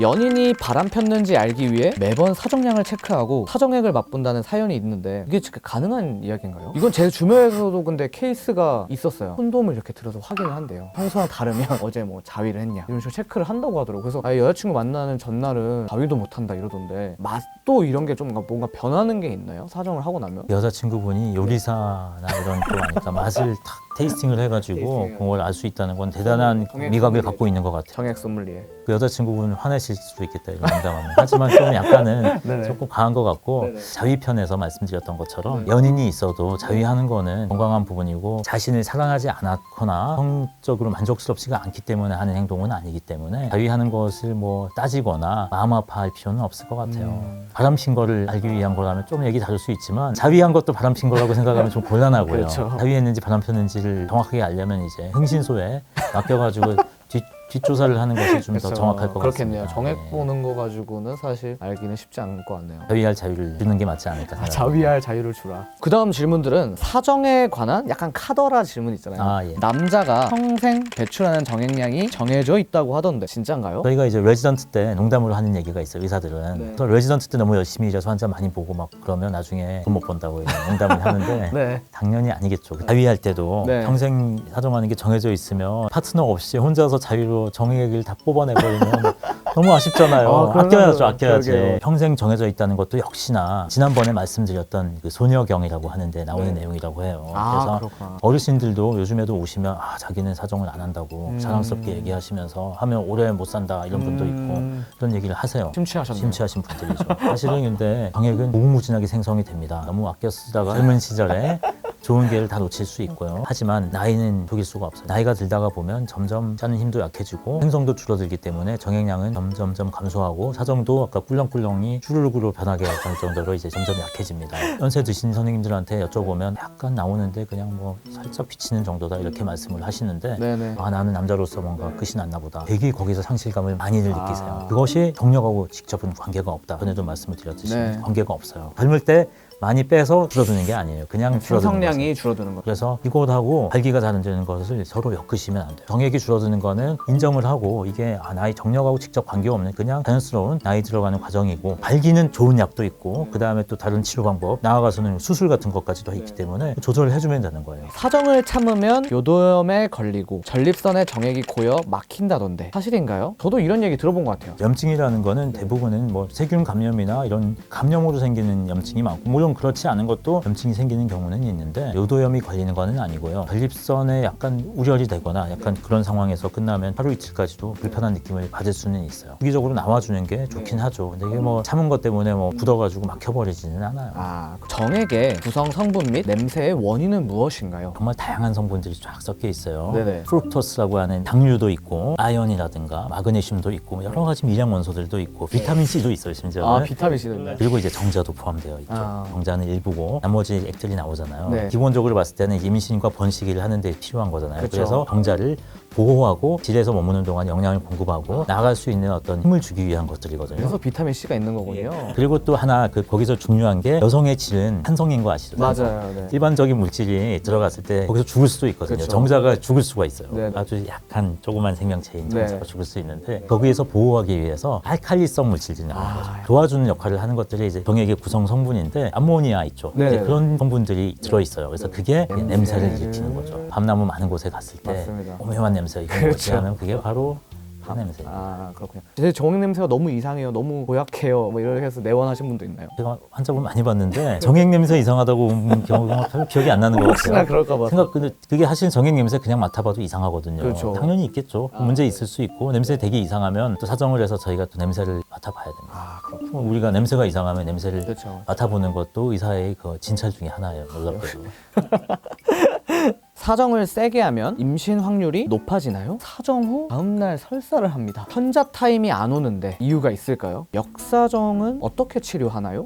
연인이 바람 폈는지 알기 위해 매번 사정량을 체크하고 사정액을 맛본다는 사연이 있는데 이게 진짜 가능한 이야기인가요? 이건 제 주변에서도 근데 케이스가 있었어요. 콘돔을 이렇게 들어서 확인을 한대요. 평소랑 다르면 어제 뭐 자위를 했냐 이런 식으로 체크를 한다고 하더라고요. 그래서 아, 여자친구 만나는 전날은 자위도 못한다 이러던데 맛도 이런 게 좀 뭔가 변하는 게 있나요? 사정을 하고 나면? 여자친구분이 요리사나 이런 쪽 아니까 맛을 탁 테이스팅을 해가지고 테이스팅을. 그걸 알 수 있다는 건 대단한 정액 미각을 소믈리에. 갖고 있는 것 같아요. 정액 소믈리에. 그 여자친구분 화내 실 수도 있겠다 이런 농담하면 하지만 좀 약간은 네네. 조금 과한 것 같고 네네. 자위 편에서 말씀드렸던 것처럼 네. 연인이 있어도 자위하는 거는 건강한 부분이고 자신을 사랑하지 않았거나 성적으로 만족스럽지가 않기 때문에 하는 행동은 아니기 때문에 자위하는 것을 뭐 따지거나 마음 아파할 필요는 없을 것 같아요. 음. 바람핀 거를 알기 위한 거라면 좀 얘기 다를 수 있지만 자위한 것도 바람핀 거라고 생각하면 좀 곤란하고요. 그렇죠. 자위했는지 바람 폈는지를 정확하게 알려면 이제 흥신소에 맡겨가지고 뒷, 뒷조사를 하는 것이 좀 더 그렇죠. 정확할 것 그렇겠네요. 같습니다. 정액 네. 보는 거 가지고는 사실 알기는 쉽지 않을 것 같네요. 자위할 자유를 주는 게 맞지 않을까 아, 생각합니다. 자위할 자유를 주라. 그 다음 질문들은 사정에 관한 약간 카더라 질문 있잖아요. 아, 예. 남자가 평생 배출하는 정액량이 정해져 있다고 하던데 진짜인가요? 저희가 이제 레지던트 때 농담으로 하는 얘기가 있어요 의사들은 네. 그래서 레지던트 때 너무 열심히 일해서 환자 많이 보고 막 그러면 나중에 돈 못 번다고 이런 농담을 하는데 네. 당연히 아니겠죠 자위할 때도 네. 평생 사정하는 게 정해져 있으면 파트너 없이 혼자서 자유로 정액을 다 뽑아내버리면 너무 아쉽잖아요 아, 아껴야죠 아껴야지 그러게요. 평생 정해져 있다는 것도 역시나 지난번에 말씀드렸던 그 소녀경이라고 하는데 나오는 네. 내용이라고 해요 아 그래서 그렇구나. 어르신들도 요즘에도 오시면 아 자기는 사정을 안 한다고 음. 자랑스럽게 얘기하시면서 하면 오래 못 산다 이런 분도 있고 음, 그런 얘기를 하세요. 심취하셨네요. 심취하신 분들이죠. 사실은 근데 정액은 무궁무진하게 생성이 됩니다. 너무 아껴 쓰다가 젊은 시절에 좋은 기회를 다 놓칠 수 있고요. 하지만 나이는 속일 수가 없어요. 나이가 들다가 보면 점점 짜는 힘도 약해지고 생성도 줄어들기 때문에 정액량은 점점점 감소하고 사정도 아까 꿀렁꿀렁이 쭈르륵으로 변하게 할 정도로 이제 점점 약해집니다. 연세 드신 선생님들한테 여쭤보면 약간 나오는데 그냥 뭐 살짝 비치는 정도다 이렇게 말씀을 하시는데 네네. 아 나는 남자로서 뭔가 끝이 났나 보다 되게 거기서 상실감을 많이들 아. 느끼세요 그것이 정력하고 직접은 관계가 없다 전에도 말씀을 드렸듯이 네. 관계가 없어요 젊을 때 많이 빼서 줄어드는 게 아니에요 그냥 줄어드는 거죠 생성량이 줄어드는 거. 그래서 이것하고 발기가 다른다는 것을 서로 엮으시면 안 돼요. 정액이 줄어드는 거는 인정을 하고 이게 아, 나이 정력하고 직접 관계없는 그냥 자연스러운 나이 들어가는 과정이고 발기는 좋은 약도 있고 그 다음에 또 다른 치료 방법 나아가서는 수술 같은 것까지도 있기 때문에 조절을 해주면 되는 거예요. 사정을 참으면 요도염에 걸리고 전립선에 정액이 고여 막힌다던데 사실인가요? 저도 이런 얘기 들어본 것 같아요. 염증이라는 거는 대부분은 뭐 세균 감염이나 이런 감염으로 생기는 염증이 많고 물론 그렇지 않은 것도 염증이 생기는 경우는 있는데 요도염이 걸리는 거는 아니고요 전립선에 약간 우열이 되거나 약간 그런 상황에서 끝나면 하루 이틀까지도 불편한 느낌을 받을 수는 있어요 주기적으로 나와주는 게 좋긴 하죠 근데 이게 뭐 참은 것 때문에 뭐 굳어가지고 막혀버리지는 않아요 아, 정액의 구성 성분 및 냄새의 원인은 무엇인가요? 정말 다양한 성분들이 쫙 섞여 있어요. 네네. 프룩토스라고 하는 당류도 있고 아연이라든가 마그네슘도 있고 여러 가지 미량 원소들도 있고 비타민 C도 있어요 심지어. 아, 비타민 C는 그리고 이제 정자도 포함되어 있죠. 아. 정자는 일부고 나머지 액들이 나오잖아요. 네. 기본적으로 봤을 때는 임신과 번식을 하는 데 필요한 거잖아요. 그쵸. 그래서 정자를 보호하고 질에서 머무는 동안 영양을 공급하고 나갈 수 있는 어떤 힘을 주기 위한 것들이거든요. 그래서 비타민 C가 있는 거군요. 그리고 또 하나 그 거기서 중요한 게 여성의 질은 한성인 거 아시죠? 맞아요. 네. 일반적인 물질이 들어갔을 때 거기서 죽을 수도 있거든요. 그쵸. 정자가 죽을 수가 있어요. 네. 아주 약한 조그만 생명체인 네. 정자가 죽을 수 있는데 거기에서 보호하기 위해서 알칼리성 물질들이 나오는 아. 거죠. 도와주는 역할을 하는 것들이 이제 정액의 구성 성분인데 암모니아 있죠. 네. 이제 그런 성분들이 들어 있어요. 그래서 그게 냄새를- 냄새를 일으키는 거죠. 밤나무 많은 곳에 갔을 때 맞습니다. 오묘한 냄새 이거 그렇죠. 하면 그게 바로 그 냄새. 아, 그렇군요. 제 정액 냄새가 너무 이상해요. 너무 고약해요. 뭐 이렇게 해서 내원하신 분도 있나요? 제가 환자분 많이 봤는데 정액 냄새 이상하다고 온 경우가 별 기억이 안 나는 것 혹시나 같아요. 그럴까 봐. 생각 근데 그게 사실 정액 냄새 그냥 맡아봐도 이상하거든요. 그렇죠. 당연히 있겠죠. 아, 문제 네. 있을 수 있고 냄새 되게 이상하면 또 사정을 해서 저희가 또 냄새를 맡아봐야 됩니다. 아, 그렇군요. 뭐 우리가 냄새가 이상하면 냄새를 그렇죠. 맡아보는 것도 의사의 그 진찰 중에 하나예요. 놀랍게도. 사정을 세게 하면 임신 확률이 높아지나요? 사정 후 다음날 설사를 합니다. 현자 타임이 안 오는데 이유가 있을까요? 역사정은 어떻게 치료하나요?